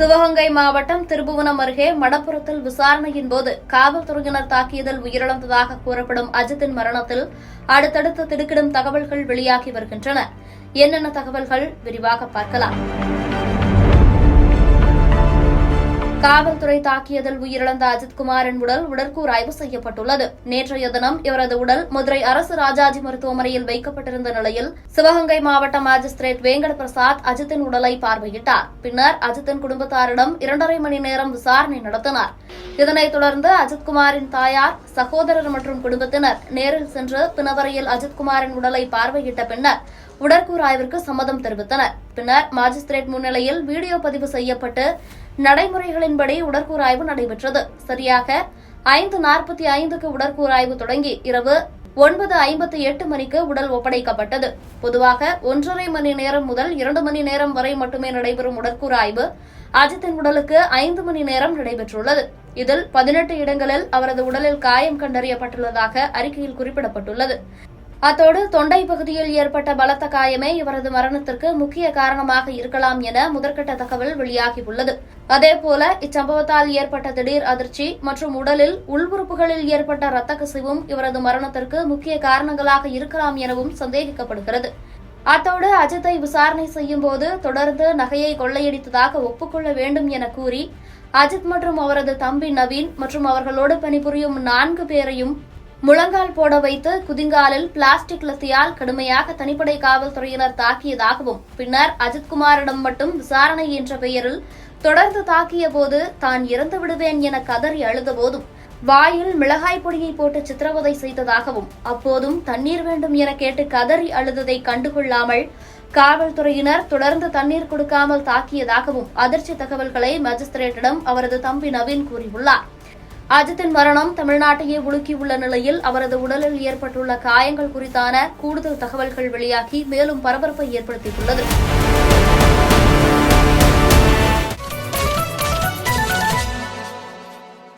சிவகங்கை மாவட்டம் திருபுவனம் அருகே மடப்புறத்தில் விசாரணையின் போது காவல்துறையினர் தாக்கியதில் உயிரிழந்ததாக கூறப்படும் அஜித்தின் மரணத்தில் அடுத்தடுத்து திடுக்கிடும் தகவல்கள் வெளியாகி வருகின்றன. என்னென்ன தகவல்கள்? விரிவாக பார்க்கலாம். காவல்துறை தாக்கியதில் உயிரிழந்த அஜித்குமாரின் உடல் உடற்கூர் ஆய்வு செய்யப்பட்டுள்ளது. நேற்றைய தினம் இவரது உடல் மதுரை அரசு ராஜாஜி மருத்துவமனையில் வைக்கப்பட்டிருந்த நிலையில் சிவகங்கை மாவட்ட மாஜிஸ்திரேட் வேங்கட பிரசாத் அஜித்தின் உடலை பார்வையிட்டார். பின்னர் அஜித்தின் குடும்பத்தாரிடம் இரண்டரை மணி நேரம் விசாரணை நடத்தினார். இதனைத் தொடர்ந்து அஜித்குமாரின் தாயார் சகோதரர் மற்றும் குடும்பத்தினர் நேரில் சென்று பிணவரையில் அஜித்குமாரின் உடலை பார்வையிட்ட பின்னர் உடற்கூர் ஆய்விற்கு சம்மதம் தெரிவித்தனர். பின்னர் மாஜிஸ்திரேட் முன்னிலையில் வீடியோ பதிவு செய்யப்பட்டு நடைமுறைகளின்படி உடற்கூராய்வு நடைபெற்றது. சரியாக ஐந்து நாற்பத்தி ஐந்துக்கு உடற்கூராய்வு தொடங்கி இரவு ஒன்பது ஐம்பத்தி எட்டு மணிக்கு உடல் ஒப்படைக்கப்பட்டது. பொதுவாக ஒன்றரை மணி நேரம் முதல் இரண்டு மணி நேரம் வரை மட்டுமே நடைபெறும் உடற்கூராய்வு அஜித்தின் உடலுக்கு ஐந்து மணி நேரம் நடைபெற்றுள்ளது. இதில் பதினெட்டு இடங்களில் அவரது உடலில் காயம் கண்டறியப்பட்டுள்ளதாக அறிக்கையில் குறிப்பிடப்பட்டுள்ளது. அத்தோடு தொண்டை பகுதியில் ஏற்பட்ட பலத்த காயமே இவரது மரணத்திற்கு முக்கிய காரணமாக இருக்கலாம் என முதற்கட்ட தகவல் வெளியாகியுள்ளது. அதேபோல இச்சம்பவத்தால் ஏற்பட்ட திடீர் அதிர்ச்சி மற்றும் உடலில் உள்உறுப்புகளில் ஏற்பட்ட இரத்த கசிவும் இவரது மரணத்திற்கு முக்கிய காரணங்களாக இருக்கலாம் எனவும் சந்தேகிக்கப்படுகிறது. அத்தோடு அஜித்தை விசாரணை செய்யும் போது தொடர்ந்து நகையை கொள்ளையடித்ததாக ஒப்புக்கொள்ள வேண்டும் என கூறி அஜித் மற்றும் அவரது தம்பி நவீன் மற்றும் அவர்களோடு பணிபுரியும் நான்கு பேரையும் முழங்கால் போட வைத்து குதிங்காலில் பிளாஸ்டிக் லத்தியால் கடுமையாக தனிப்படை காவல்துறையினர் தாக்கியதாகவும் பின்னர் அஜித்குமாரிடம் மட்டும் விசாரணை என்ற பெயரில் தொடர்ந்து தாக்கிய போது தான் இறந்து விடுவேன் என கதறி அழுதபோதும் வாயில் மிளகாய் பொடியை போட்டு சித்திரவதை செய்ததாகவும் அப்போதும் தண்ணீர் வேண்டும் என கேட்டு கதறி அழுததை கண்டுகொள்ளாமல் காவல்துறையினர் தொடர்ந்து தண்ணீர் கொடுக்காமல் தாக்கியதாகவும் அதிர்ச்சி தகவல்களை மஜிஸ்திரேட்டிடம் அவரது தம்பி நவீன் கூறியுள்ளார். அஜித்தின் மரணம் தமிழ்நாட்டையே உலுக்கியுள்ள நிலையில் அவரது உடலில் ஏற்பட்டுள்ள காயங்கள் குறித்தான கூடுதல் தகவல்கள் வெளியாகி மேலும் பரபரப்பை ஏற்படுத்தியுள்ளது.